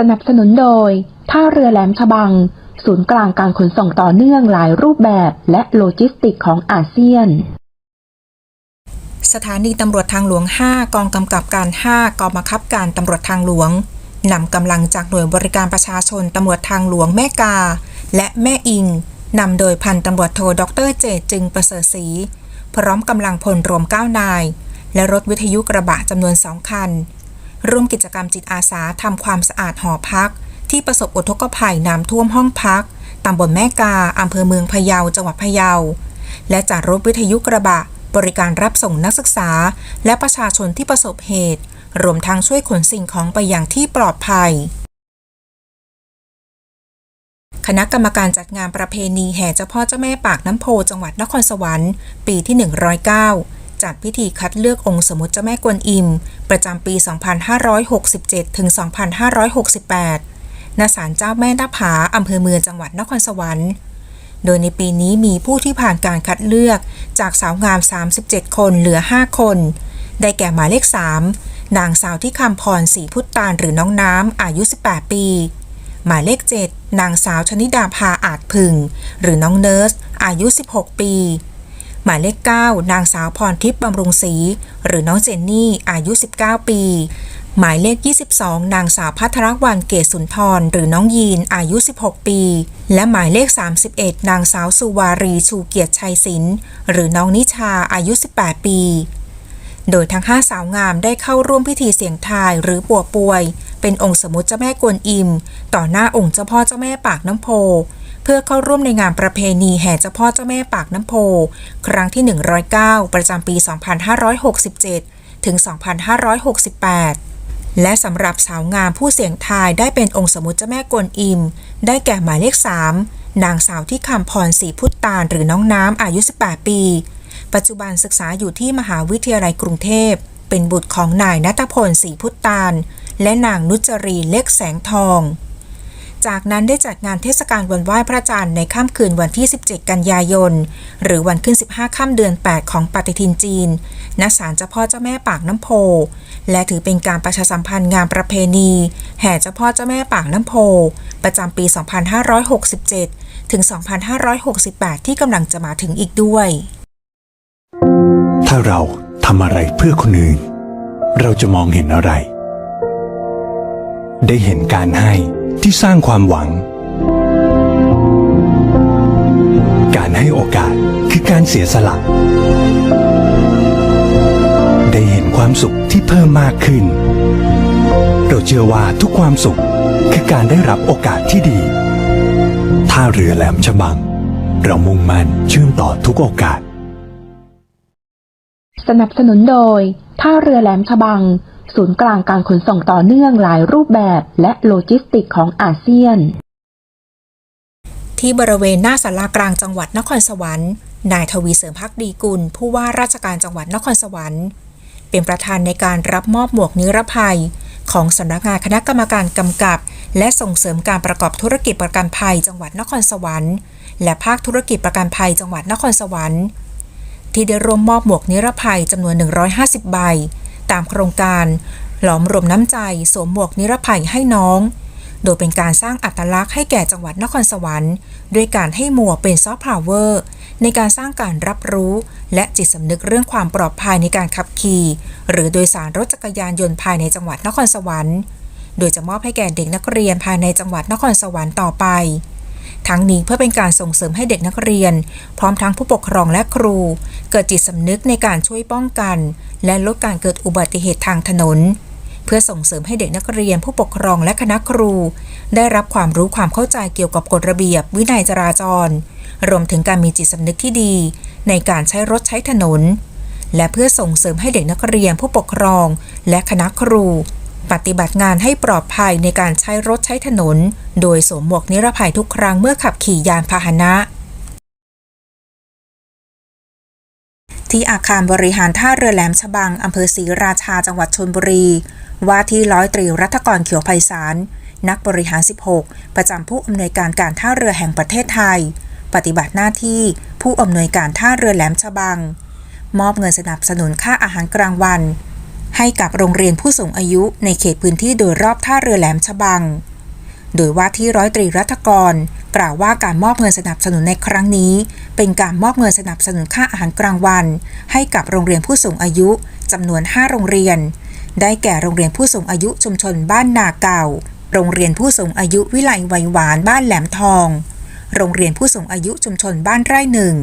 สนับสนุนโดย ท่าเรือแหลมฉบัง ศูนย์กลางการขนส่งต่อเนื่องหลายรูปแบบและโลจิสติกของอาเซียนสถานีตำรวจทางหลวง 5 กองกำกับการ 5 กองบังคับการตำรวจทางหลวง นำกำลังจากหน่วยบริการประชาชนตำรวจทางหลวงแม่กา และแม่อิง นำโดยพันตำรวจโทดรเจตจึงประเสริฐศรีพร้อมกำลังพลรวม 9 นาย และรถวิทยุกระบะจำนวน 2 คัน ร่วมกิจกรรมจิตอาสาทำความสะอาดหอพัก ที่ประสบอุทกภัยน้ำท่วมห้องพักตำบลแม่กาอำเภอเมืองพะเยาจังหวัดพะเยา และจัดรถวิทยุกระบะ บริการรับส่งนักศึกษา และประชาชนที่ประสบเหตุ รวมทั้งช่วยขนสิ่งของไปอย่างที่ปลอดภัย คณะกรรมการจัดงานประเพณีแห่เจ้าพ่อเจ้าแม่ปากน้ำโพจังหวัดนครสวรรค์ ปีที่ 109 จัดพิธีคัดเลือกองค์สมมติเจ้าแม่กวนอิม ประจำปี 2567 ถึง 2568 ณ ศาลเจ้าแม่นาผาอำเภอเมืองจังหวัดนครสวรรค์ โดยในปีนี้มีผู้ที่ผ่านการคัดเลือกจากสาวงาม 37 คนเหลือ 5 คน ได้แก่หมายเลข 3 นางสาวที่คำพรศรีพุตตานหรือน้องน้ำอายุ 18 ปี หมายเลข 7 นางสาวชนิดาภาอาจพึง หรือน้องเนิร์สอายุ 16 ปี หมายเลข 9 นางสาวพรทิพย์บำรุงศรีหรือน้องเจนนี่อายุ 19 ปี หมายเลข 22 นางสาวพัทรวันเกศสุนทร หรือน้องยีนอายุ 16 ปี และหมายเลข 31 นางสาวสุวารีชูเกียรติชัยศิลป์หรือน้องนิชาอายุ 18 ปี โดยทั้ง 5 สาวงามได้เข้าร่วมพิธีเสียงทายหรือปัวป่วย เป็นองค์สมมติเจ้าแม่กวนอิม ต่อหน้าองค์เจ้าพ่อเจ้าแม่ปากน้ำโพ เพื่อเข้าร่วมในงานประเพณีแห่เจ้าพ่อเจ้าแม่ปากน้ำโพ ครั้งที่ 109 ประจำปี 2567 ถึง 2568 และสำหรับสาวงามผู้เสี่ยงทายได้เป็นองค์สมมติเจ้าแม่กวนอิม ได้แก่หมายเลข 3 นางสาวที่คำพรศรีพุตตานหรือน้องน้ำอายุ 18 ปี ปัจจุบันศึกษาอยู่ที่มหาวิทยาลัยกรุงเทพ เป็นบุตรของนายนัทพลศรีพุตตานและนางนุจรีเล็กแสงทอง จากนั้นได้จัดงานเทศกาลวันไหว้พระจันทร์ในค่ำคืนวันที่ 17 กันยายน หรือวันขึ้น 15 ค่ำเดือน 8 ของปฏิทินจีน ณ ศาลเจ้าพ่อเจ้าแม่ปากน้ำโพ และถือเป็นการประชาสัมพันธ์งานประเพณี แห่เจ้าพ่อเจ้าแม่ปากน้ำโพ ประจำปี 2567 ถึง 2568 ที่กำลังจะมาถึงอีกด้วย ถ้าเราทำอะไรเพื่อคนอื่น เราจะมองเห็นอะไร ได้เห็นการให้ ที่สร้างความหวัง การให้โอกาสคือการเสียสละ ได้เห็นความสุขที่เพิ่มมากขึ้น เราเชื่อว่าทุกความสุขคือการได้รับโอกาสที่ดีท่าเรือแหลมฉบัง เรามุ่งมั่นเชื่อมต่อทุกโอกาส สนับสนุนโดย ท่าเรือแหลมฉบัง ศูนย์กลางการขนส่งต่อเนื่องหลายรูปแบบและโลจิสติกของอาเซียน ที่บริเวณหน้าสารากลางจังหวัดนครสวรรค์ นายทวีเสริมพักดีกุล ผู้ว่าราชการจังหวัดนครสวรรค์ เป็นประธานในการรับมอบหมวกนิรภัย ของสำนักงานคณะกรรมการกำกับ และส่งเสริมการประกอบธุรกิจประกันภัยจังหวัดนครสวรรค์ และภาคธุรกิจประกันภัยจังหวัดนครสวรรค์ที่ได้ร่วมมอบหมวกนิรภัยจำนวน 150 ใบ ตามโครงการ หลอมรวมน้ำใจสวมหมวกนิรภัยให้น้อง โดยเป็นการสร้างอัตลักษณ์ให้แก่จังหวัดนครสวรรค์ด้วยการให้หมวกเป็นซอฟต์พาวเวอร์ในการสร้างการรับรู้ และจิตสำนึกเรื่องความปลอดภัยในการขับขี่ หรือโดยสารรถจักรยานยนต์ภายในจังหวัดนครสวรรค์ โดยจะมอบให้แก่เด็กนักเรียนภายในจังหวัดนครสวรรค์ต่อไป ทั้งนี้เพื่อเป็นการส่งเสริมให้เด็กนักเรียน พร้อมทั้งผู้ปกครองและครู เกิดจิตสำนึกในการช่วยป้องกัน และลดการเกิดอุบัติเหตุทางถนน เพื่อส่งเสริมให้เด็กนักเรียนผู้ปกครองและคณะครู ได้รับความรู้ความเข้าใจเกี่ยวกับกฎระเบียบ วินัยจราจร รวมถึงการมีจิตสำนึกที่ดี ในการใช้รถใช้ถนน และเพื่อส่งเสริมให้เด็กนักเรียนผู้ปกครอง และคณะครู ปฏิบัติงานให้ปลอดภัยในการใช้รถใช้ถนน โดยสวมหมวกนิรภัยทุกครั้งเมื่อขับขี่ยานพาหนะ ที่อาคารบริหารท่าเรือแหลมฉบังอำเภอศรีราชาจังหวัดชนบุรี ว่าที่ร้อยตรีรัฐกรเขียวไพศาลนักบริหาร 16 ประจำผู้อำนวยการการท่าเรือแห่งประเทศไทย ปฏิบัติหน้าที่ผู้อำนวยการท่าเรือแหลมฉบัง มอบเงินสนับสนุนค่าอาหารกลางวัน ให้กับโรงเรียนผู้สูงอายุในเขตพื้นที่โดยรอบท่าเรือแหลมฉบัง โดยว่าที่ร้อยตรีรัฐกร กล่าวว่าการมอบเงินสนับสนุนในครั้งนี้ เป็นการมอบเงินสนับสนุนค่าอาหารกลางวัน ให้กับโรงเรียนผู้สูงอายุจำนวน 5 โรงเรียน ได้แก่โรงเรียนผู้สูงอายุชุมชนบ้านนาเก่า โรงเรียนผู้สูงอายุวิไลไวยหวานบ้านแหลมทอง โรงเรียนผู้สูงอายุชุมชนบ้านไร่หนึ่ง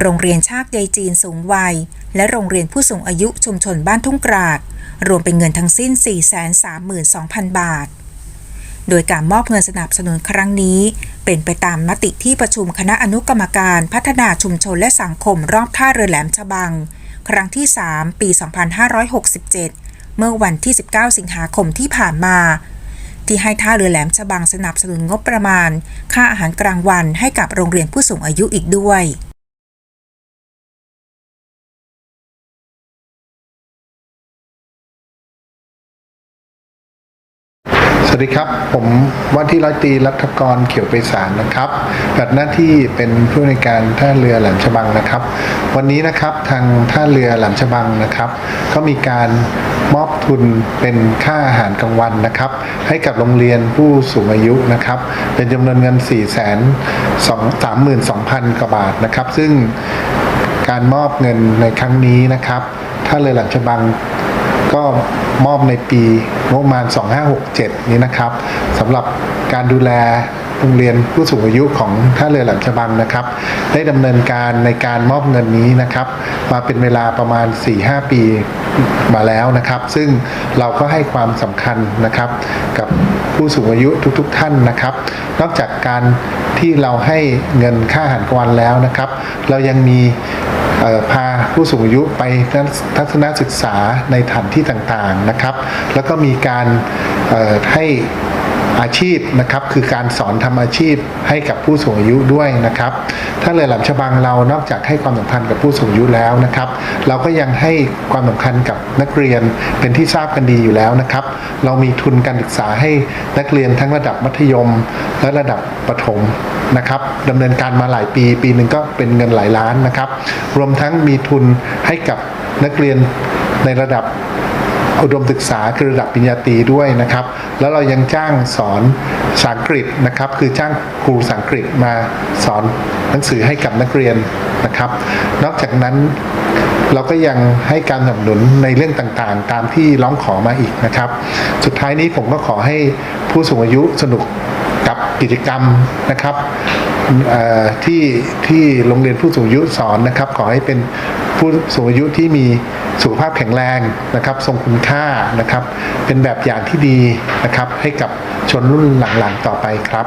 โรงเรียนชากใยจีนสูงวัย และโรงเรียนผู้สูงอายุชุมชนบ้านทุ่งกราดรวมเป็นเงินทั้งสิ้น 432,000 บาท โดยการมอบเงินสนับสนุนครั้งนี้ เป็นไปตามมติที่ประชุมคณะอนุกรรมการพัฒนาชุมชนและสังคมรอบท่าเรือแหลมฉบัง ครั้งที่ 3 ปี 2567 เมื่อวันที่ 19 สิงหาคมที่ผ่านมาที่ให้ท่าเรือแหลมฉบังสนับสนุนงบประมาณ ค่าอาหารกลางวันให้กับโรงเรียนผู้สูงอายุอีกด้วย วัสดีครับ ผมว่าที่ร้อยตรีรัฐกรเขียวไปสารนะครับปฏิบัติหน้าที่เป็นผู้ในการท่าเรือแหลมฉบังนะครับ วันนี้นะครับทางท่าเรือแหลมฉบังนะครับ ก็มีการมอบทุนเป็นค่าอาหารกลางวันนะครับ ให้กับโรงเรียนผู้สูงอายุนะครับ เป็นจำนวนเงิน 4 2 3 2 0 0 0กว่าบาทนะครับ ซึ่งการมอบเงินในครั้งนี้นะครับท่าเรือแหลมฉบัง ก็มอบในปีงบประมาณ 2567 นี้นะครับสำหรับการดูแลโรงเรียนผู้สูงอายุของท่าเรือแหลมฉบังนะครับ ได้ดำเนินการในการมอบเงินนี้นะครับ มาเป็นเวลาประมาณ 4-5 ปีมาแล้วนะครับ ซึ่งเราก็ให้ความสำคัญนะครับกับ ผู้สูงอายุทุกๆทท่านนะครับ นอกจากการที่เราให้เงินค่าอาหารกลางวันแล้วนะครับ เรายังมีพาผู้สูงอายุไปทัศนศึกษาในฐานที่ต่างๆนะครับ แล้วก็มีการให้ อาชีพนะครับคือการสอนทำอาชีพให้กับผู้สูงอายุด้วยนะครับถ้าเรือหลำฉบังเรานอกจากให้ความสำคัญกับผู้สูงอายุแล้วนะครับ เราก็ยังให้ความสำคัญกับนักเรียนเป็นที่ทราบกันดีอยู่แล้วนะครับ เรามีทุนการศึกษาให้นักเรียนทั้งระดับมัธยม และระดับประถมนะครับดำเนินการมาหลายปี ปีหนึ่งก็เป็นเงินหลายล้านนะครับ รวมทั้งมีทุนให้กับนักเรียนในระดับ อุดมศึกษาคือระดับปริญญาตรีด้วยนะครับ แล้วเรายังจ้างสอนภาษาอังกฤษนะครับ คือจ้างครูภาษาอังกฤษมาสอนหนังสือให้กับนักเรียนนะครับ นอกจากนั้นเราก็ยังให้การสนับสนุนในเรื่องต่างๆ ตามที่ร้องขอมาอีกนะครับ สุดท้ายนี้ผมก็ขอให้ผู้สูงอายุสนุกกับกิจกรรมนะครับที่ที่โรงเรียนผู้สูงอายุสอนนะครับ ขอให้เป็น ผู้สูงอายุที่มีสุขภาพแข็งแรงนะครับ ทรงคุณค่านะครับ เป็นแบบอย่างที่ดีนะครับ ให้กับชนรุ่นหลังๆต่อไปครับ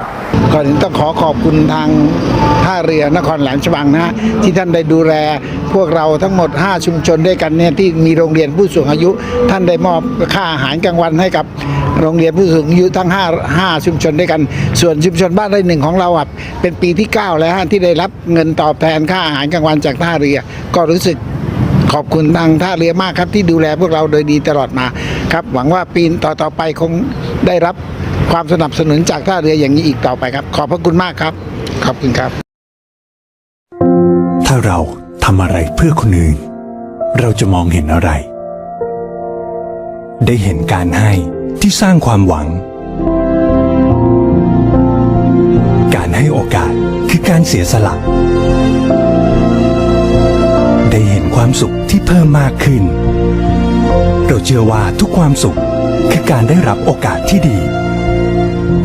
ก่อนอื่นต้องขอขอบคุณทางท่าเรือนครแหลมฉบังนะที่ท่านได้ดูแลพวกเราทั้งหมด 5 ชุมชนด้วยกันเนี่ยที่มีโรงเรียนผู้สูงอายุ ท่านได้มอบค่าอาหารกลางวันให้กับโรงเรียนผู้สูงอายุทั้ง 5 5 ชุมชนด้วยกัน ส่วนชุมชนบ้านไร่หนึ่งของเราอะเป็นปีที่ 9 แล้วที่ได้รับเงินตอบแทนค่าอาหารกลางวันจากท่าเรือ ก็รู้สึก ขอบคุณทางท่าเรือมากครับที่ดูแลพวกเราโดยดีตลอดมาครับ หวังว่าปีต่อๆไปคงได้รับความสนับสนุนจากท่าเรืออย่างนี้อีกต่อไปครับ ขอบพระคุณมากครับ ขอบคุณครับ ถ้าเราทำอะไรเพื่อคนอื่น เราจะมองเห็นอะไร ได้เห็นการให้ที่สร้างความหวัง การให้โอกาสคือการเสียสละ ได้เห็นความสุขที่เพิ่มมากขึ้น เราเชื่อว่าทุกความสุขคือการได้รับโอกาสที่ดี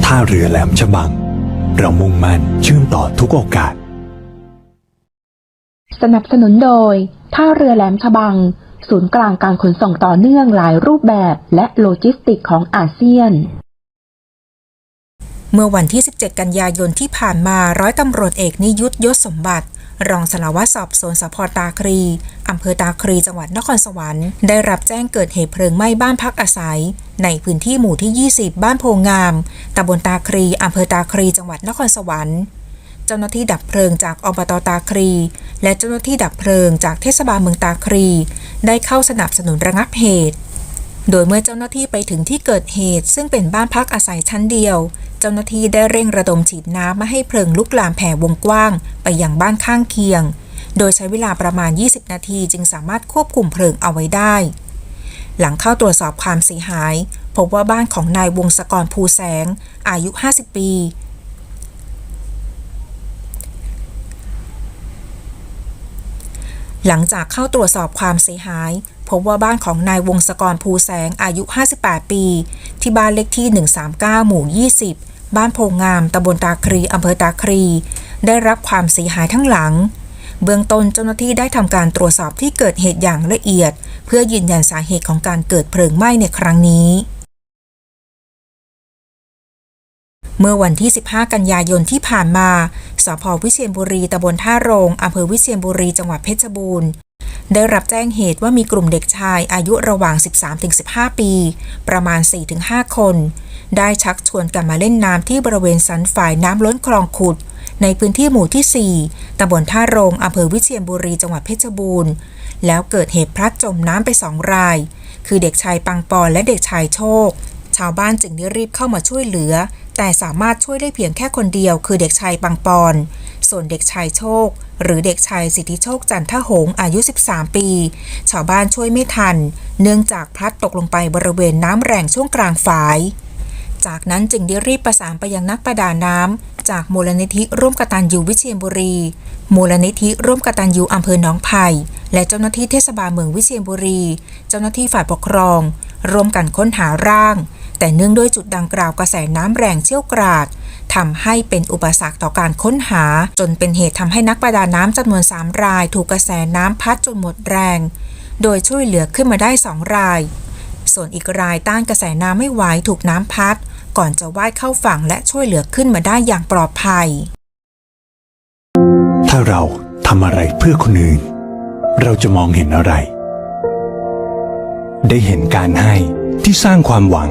ท่าเรือแหลมฉบัง เรามุ่งมั่นเชื่อมต่อทุกโอกาส สนับสนุนโดย ท่าเรือแหลมฉบัง ศูนย์กลางการขนส่งต่อเนื่องหลายรูปแบบและโลจิสติกของอาเซียนเมื่อวันที่ 17 กันยายนที่ผ่านมา ร้อยตำรวจเอกนิยุทธยศสมบัติ รองสารวัตรสอบสวนสพตาครีอำเภอตาครีจังหวัดนครสวรรค์ได้รับแจ้งเกิดเหตุเพลิงไหม้บ้านพักอาศัย ในพื้นที่หมู่ที่ 20 บ้านโพงามตำบลตาครีอำเภอตาครีจังหวัดนครสวรรค์เจ้าหน้าที่ดับเพลิงจากอบตตาครี และเจ้าหน้าที่ดับเพลิงจากเทศบาลเมืองตาครี ได้เข้าสนับสนุนระงับเหตุ โดยเมื่อเจ้าหน้าที่ไปถึงที่เกิดเหตุ ซึ่งเป็นบ้านพักอาศัยชั้นเดียว เจ้าหน้าที่ได้เร่งระดมฉีดน้ำม่ให้เพลิงลุกลามแผ่วงกว้าง ไปยังบ้านข้างเคียง โดยใช้เวลาประมาณ 20 นาทีจึงสามารถควบคุมเพลิงเอาไว้ได้ หลังเข้าตรวจสอบความเสียหาย พบว่าบ้านของนายวงศกรภูแสง อายุ 50 ปีหลังจากเข้าตรวจสอบความเสียหาย พบว่าบ้านของนายวงศกรภูแสงอายุ 58 ปี ที่บ้านเลขที่ 139 หมู่ 20 บ้านโพงามตำบลตาครีอำเภอตาครี ได้รับความเสียหายทั้งหลัง เบื้องต้นเจ้าหน้าที่ได้ทำการตรวจสอบที่เกิดเหตุอย่างละเอียด เพื่อยืนยันสาเหตุของการเกิดเพลิงไหม้ในครั้งนี้เมื่อวันที่ 15 กันยายนที่ผ่านมา สพวิเชียรบุรีตำบลท่าโรงอำเภอวิเชียรบุรี จังหวัดเพชรบูรณ์ ได้รับแจ้งเหตุว่ามีกลุ่มเด็กชายอายุระหว่าง 13-15 ปี ประมาณ 4-5 คน ได้ชักชวนกันมาเล่นน้ำที่บริเวณสันฝ่ายน้ำล้นคลองขุด ในพื้นที่หมู่ที่ 4ตำบลท่าโรงอำเภอวิเชียรบุรี จังหวัดเพชรบูรณ์ แล้วเกิดเหตุพลัดจมน้ำไปสองราย คือเด็กชายปังปอนและเด็กชายโชค ชาวบ้านจึงได้รีบเข้ามาช่วยเหลือ แต่สามารถช่วยได้เพียงแค่คนเดียว คือเด็กชายปังปอน ส่วนเด็กชายโชค หรือเด็กชายสิทธิโชคจันทหงอายุ 13 ปี ชาวบ้านช่วยไม่ทัน เนื่องจากพลัดตกลงไปบริเวณน้ำแรงช่วงกลางฝาย จากนั้นจึงได้รีบประสานไปยังนักประดาน้ำ จากมูลนิธิร่วมกตัญญูวิเชียรบุรี มูลนิธิร่วมกตัญญูอำเภอหนองไผ่และเจ้าหน้าที่เทศบาลเมืองวิเชียรบุรี เจ้าหน้าที่ฝ่ายปกครอง ร่วมกันค้นหาร่าง แต่เนื่องด้วยจุดดังกล่าวกระแสน้ำแรงเชี่ยวกราด ทำให้เป็นอุปสรรคต่อการค้นหา จนเป็นเหตุทำให้นักประดาน้ำจำนวน 3 ราย ถูกกระแสน้ำพัดจนหมดแรง โดยช่วยเหลือขึ้นมาได้ 2 ราย ส่วนอีกรายต้านกระแสน้ำไม่ไหวถูกน้ำพัด ก่อนจะว่ายเข้าฝั่งและช่วยเหลือขึ้นมาได้อย่างปลอดภัย ถ้าเราทำอะไรเพื่อคนอื่น เราจะมองเห็นอะไร ได้เห็นการให้ที่สร้างความหวัง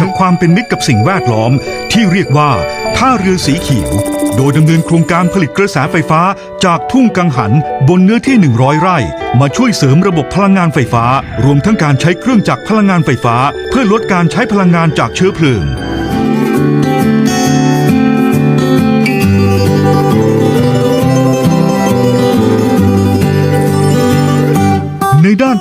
กับความเป็นมิตรกับสิ่งแวดล้อม ที่เรียกว่าท่าเรือสีเขียว โดยดำเนินโครงการผลิตกระแสไฟฟ้าจากทุ่งกังหันบนเนื้อที่ 100 ไร่ มาช่วยเสริมระบบพลังงานไฟฟ้า รวมทั้งการใช้เครื่องจักรพลังงานไฟฟ้า เพื่อลดการใช้พลังงานจากเชื้อเพลิง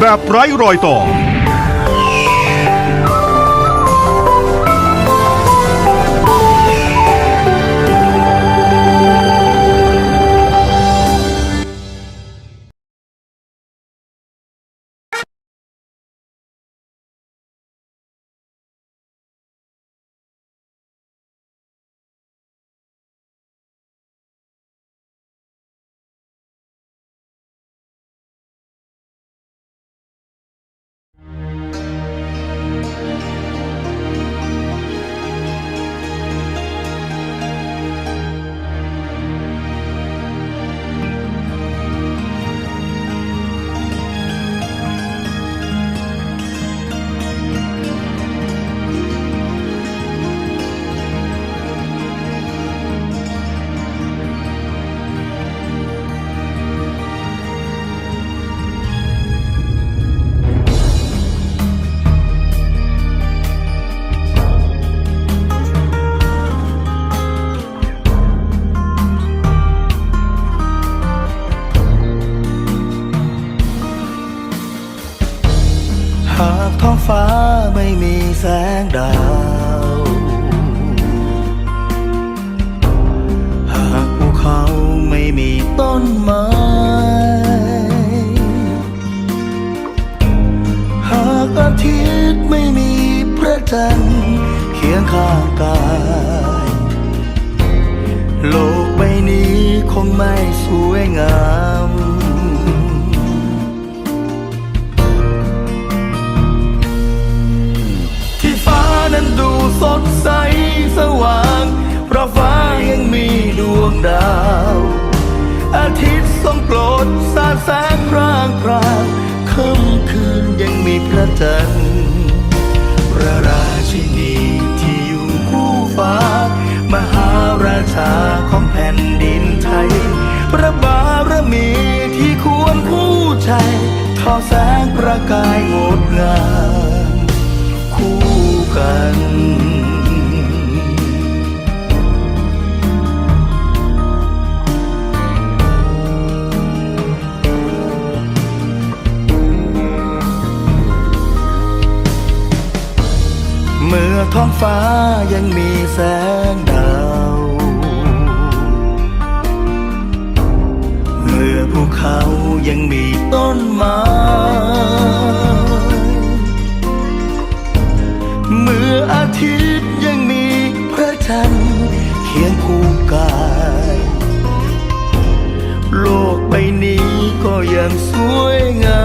แบบไร้รอยต่อ แสงดาว หากภูเขาไม่มีต้นไม้ หากอาทิตย์ไม่มีพระจันทร์เคียงข้างกาย โลกใบนี้คงไม่สวยงาม ดใสสว่าง เพราะฟ้ายังมีดวงดาว อาทิตย์ทรงโปรดสาดแสงพรางพรางค่ำคืนยังมีพระจันทร์พระราชินีที่อยู่คู่ฟ้า มหาราชาของแผ่นดินไทย พระบารมีที่ควรคู่ใจทอแสงประกายงดงาม กัน เมื่อท้องฟ้ายังมีแสงดาว เมื่อภูเขายังมีต้นไม้ ทิตย์ยังมีพระจันทร์เคียงคู่กาย โลกใบนี้ก็ยังสวยงา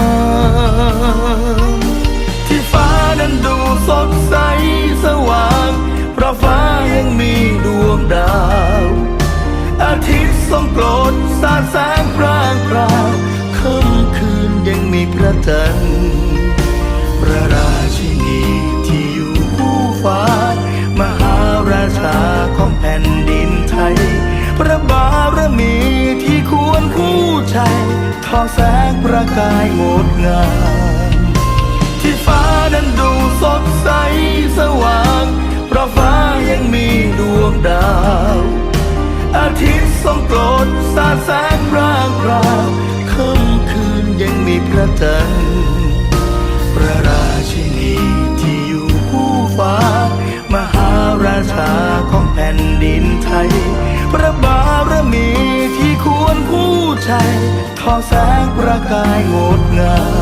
ม แสงร่างราวค่ำคืนยังมีพระจันทร์พระราชินีที่อยู่คู่ฟ้า มหาราชาของแผ่นดินไทย พระบารมีที่ควรคู่ใจทอแสงประกายงดงาม